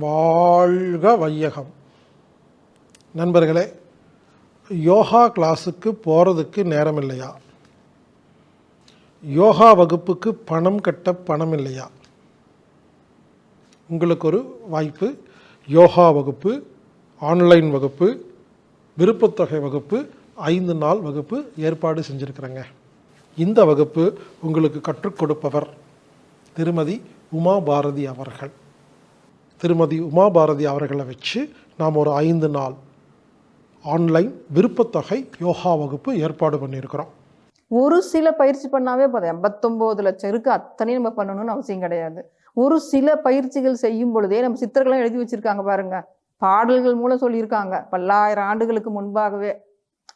வாழ்க வையகம். நண்பர்களே யோகா கிளாஸுக்கு போகிறதுக்கு நேரம் இல்லையா யோகா வகுப்புக்கு பணம் கட்ட பணம் இல்லையா உங்களுக்கு ஒரு வாய்ப்பு யோகா வகுப்பு ஆன்லைன் வகுப்பு விருப்பத்தொகை வகுப்பு ஐந்து நாள் வகுப்பு ஏற்பாடு செஞ்சுருக்கிறேங்க. இந்த வகுப்பு உங்களுக்கு கற்றுக் கொடுப்பவர் திருமதி உமா பாரதி அவர்கள். திருமதி உமா பாரதி அவர்களை வச்சு நாம் ஒரு ஐந்து நாள் ஆன்லைன் விருப்பத்தொகை யோகா வகுப்பு ஏற்பாடு பண்ணியிருக்கிறோம். ஒரு சில பயிற்சி பண்ணாவே போதும். எண்பத்தொம்போது லட்சம் இருக்கு. அத்தனையும் நம்ம பண்ணணும்னு அவசியம் கிடையாது. ஒரு சில பயிற்சிகள் செய்யும் பொழுதே நம்ம சித்தர்கள்லாம் எழுதி வச்சிருக்காங்க பாருங்க. பாடல்கள் மூலம் சொல்லியிருக்காங்க. பல்லாயிரம் ஆண்டுகளுக்கு முன்பாகவே.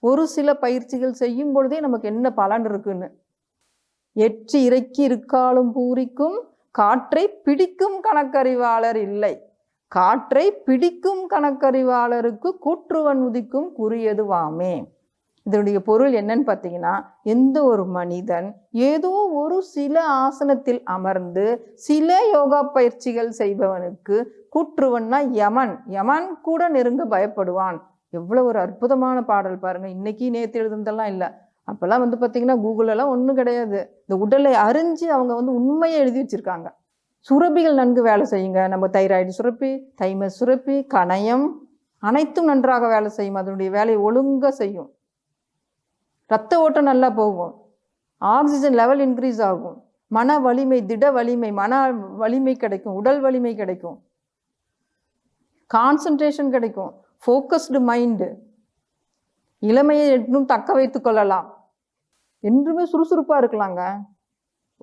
ஒரு சில பயிற்சிகள் செய்யும் பொழுதே நமக்கு என்ன பலன் இருக்குன்னு. எற்றி இறக்கி இருக்காலும் பூரிக்கும் காற்றை பிடிக்கும் கணக்கறிவாளர் இல்லை. காற்றை பிடிக்கும் கணக்கறிவாளருக்கு கூற்றுவன் உதிக்கும் குறியதுவாமே இதனுடைய பொருள் என்னன்னு பார்த்தீங்கன்னா எந்த ஒரு மனிதன் ஏதோ ஒரு சில ஆசனத்தில் அமர்ந்து சில யோகா பயிற்சிகள் செய்பவனுக்கு கூற்றுவன்னா யமன். யமன் கூட நெருங்க பயப்படுவான். எவ்வளவு ஒரு அற்புதமான பாடல் பாருங்க. இன்னைக்கு நேற்று எழுதுனதெல்லாம் இல்லை. அப்போல்லாம் வந்து பார்த்தீங்கன்னா கூகுளெல்லாம் ஒன்றும் கிடையாது. இந்த உடலை அறிஞ்சு அவங்க வந்து உண்மையை எழுதி வச்சிருக்காங்க. சுரப்பிகள் நன்கு வேலை செய்யுங்க. நம்ம தைராய்டு சுரப்பி தைம சுரப்பி கணையம் அனைத்தும் நன்றாக வேலை செய்யும். அதனுடைய வேலையை ஒழுங்காக செய்யும். ரத்த ஓட்டம் நல்லா போகும். ஆக்சிஜன் லெவல் இன்க்ரீஸ் ஆகும். மன வலிமை திட வலிமை மன வலிமை கிடைக்கும். உடல் வலிமை கிடைக்கும். கான்சன்ட்ரேஷன் கிடைக்கும். ஃபோக்கஸ்டு மைண்டு இளமையை இன்னும் தக்க வைத்து கொள்ளலாம். என்றுமே சுறுசுறுப்பாக இருக்கலாங்க.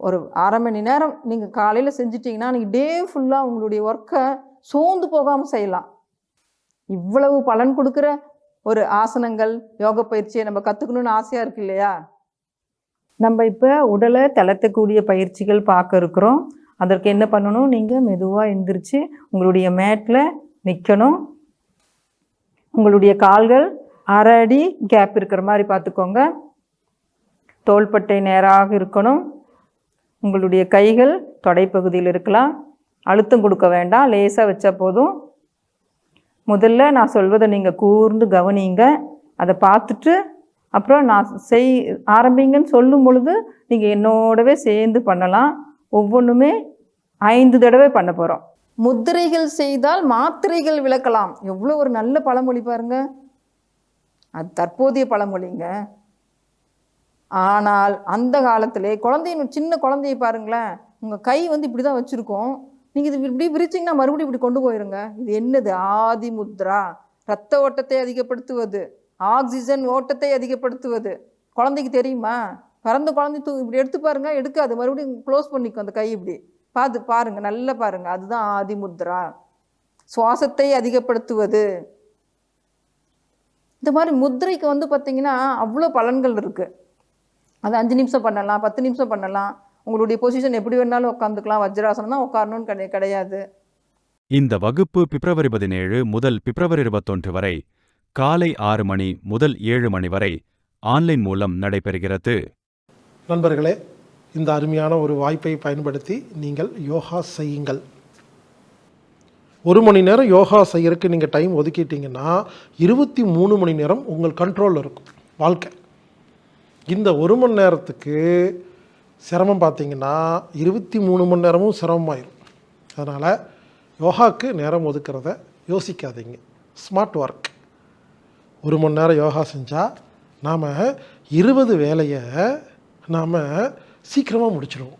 ஒரு அரை மணி நேரம் நீங்கள் காலையில் செஞ்சிட்டிங்கன்னா நீங்கள் டே ஃபுல்லாக உங்களுடைய ஒர்க்கை சோர்ந்து போகாமல் செய்யலாம். இவ்வளவு பலன் கொடுக்குற ஒரு ஆசனங்கள் யோக பயிற்சியை நம்ம கற்றுக்கணும்னு ஆசையாக இருக்கு இல்லையா? நம்ம இப்போ உடலை தளர்த்தக்கூடிய பயிற்சிகள் பார்க்க இருக்கிறோம். அதற்கு என்ன பண்ணணும்? நீங்கள் மெதுவாக எந்திரிச்சு உங்களுடைய மேட்டில் நிற்கணும் உங்களுடைய கால்கள் அரை அடி கேப் இருக்கிற மாதிரி பார்த்துக்கோங்க. தோள்பட்டை நேராக இருக்கணும். உங்களுடைய கைகள் தொடைப்பகுதியில் இருக்கலாம். அழுத்தம் கொடுக்க வேண்டாம். லேசாக வச்சா போதும். முதல்ல நான் சொல்வதை நீங்கள் கூர்ந்து கவனிங்க. அதை பார்த்துட்டு அப்புறம் நான் செய் ஆரம்பிங்கன்னு சொல்லும் பொழுது நீங்கள் என்னோடவே சேர்ந்து பண்ணலாம். ஒவ்வொன்றுமே ஐந்து தடவை பண்ண போகிறோம் முத்திரைகள் செய்தால் மாத்திரைகள் விளக்கலாம். எவ்வளோ ஒரு நல்ல பழமொழி பாருங்க. அது தற்போதைய பழமொழிங்க. ஆனால் அந்த காலத்திலே குழந்தைய சின்ன குழந்தைய பாருங்களேன். உங்கள் கை வந்து இப்படி தான் வச்சுருக்கோம். நீங்கள் இது இப்படி விரிச்சிங்கன்னா மறுபடியும் இப்படி கொண்டு போயிருங்க. இது என்னது? ஆதி முத்ரா. ரத்த ஓட்டத்தை அதிகப்படுத்துவது. ஆக்சிஜன் ஓட்டத்தை அதிகப்படுத்துவது. குழந்தைக்கு தெரியுமா? பிறந்த குழந்தை தூ இப்படி எடுத்து பாருங்க எடுக்காது. மறுபடியும் க்ளோஸ் பண்ணிக்கும் அந்த கை இப்படி. பார்த்து பாருங்கள் நல்லா பாருங்கள் அதுதான் ஆதி முத்ரா. சுவாசத்தை அதிகப்படுத்துவது. இந்த மாதிரி முத்திரைக்கு வந்து பார்த்திங்கன்னா அவ்வளோ பலன்கள் இருக்குது அது அஞ்சு நிமிஷம் பண்ணலாம் பத்து நிமிஷம் பண்ணலாம். உங்களுடைய பொசிஷன் எப்படி வேணாலும் உட்காந்துக்கலாம் வஜ்ராசனம் தான் உட்காரணும்னு கிடை கிடையாது. இந்த வகுப்பு பிப்ரவரி பதினேழு முதல் பிப்ரவரி இருபத்தொன்று வரை காலை ஆறு மணி முதல் ஏழு மணி வரை ஆன்லைன் மூலம் நடைபெறுகிறது. நண்பர்களே இந்த அருமையான ஒரு வாய்ப்பை பயன்படுத்தி நீங்கள் யோகா செய்யுங்கள். ஒரு மணி நேரம் யோகா செய்யறதுக்கு நீங்கள் டைம் ஒதுக்கிட்டீங்கன்னா இருபத்தி மூணு மணி நேரம் உங்கள் கண்ட்ரோலில் இருக்கும். வாழ்க்கை. இந்த ஒரு மணி நேரத்துக்கு சிரமம் பார்த்தீங்கன்னா இருபத்தி மூணு மணி நேரமும் சிரமமாயிரும். அதனால் யோகாவுக்கு நேரம் ஒதுக்கிறத யோசிக்காதீங்க. ஸ்மார்ட் ஒர்க் ஒரு மணி நேரம் யோகா செஞ்சால் நாம் இருபது வேலையை நாம் சீக்கிரமாக முடிச்சிடுவோம்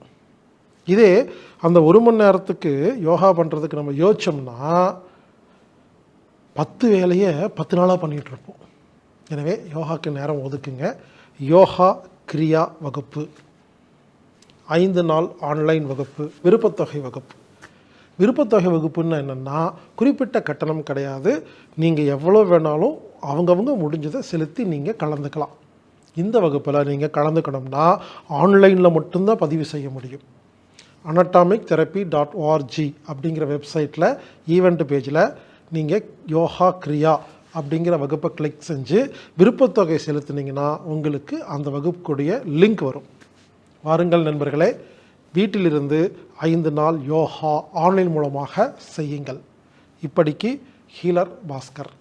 இதே அந்த ஒரு மணி நேரத்துக்கு யோகா பண்ணுறதுக்கு நம்ம யோசிச்சோம்னா பத்து வேலையை பத்து நாளாக பண்ணிகிட்ருப்போம் எனவே யோகாக்கு நேரம் ஒதுக்குங்க. யோகா கிரியா வகுப்பு. ஐந்து நாள் ஆன்லைன் வகுப்பு விருப்பத்தொகை வகுப்பு. விருப்பத்தொகை வகுப்புன்னு என்னென்னா குறிப்பிட்ட கட்டணம் கிடையாது. நீங்கள் எவ்வளோ வேணாலும் அவங்கவுங்க முடிஞ்சதை செலுத்தி நீங்கள் கலந்துக்கலாம். இந்த வகுப்பில் நீங்கள் கலந்துக்கணும்னா ஆன்லைனில் மட்டும்தான் பதிவு செய்ய முடியும். அனட்டாமிக் தெரப்பி டாட் ஓஆர்ஜி அப்படிங்கிற வெப்சைட்டில் ஈவெண்ட் பேஜில் நீங்கள் யோகா கிரியா அப்படிங்கிற வகுப்பை கிளிக் செஞ்சு விருப்பத்தொகை செலுத்தினீங்கன்னா உங்களுக்கு அந்த வகுப்புக்குடைய லிங்க் வரும். வாருங்கள் நண்பர்களே வீட்டிலிருந்து ஐந்து நாள் யோகா ஆன்லைன் மூலமாக செய்யுங்கள். இப்படிக்கு ஹீலர் பாஸ்கர்.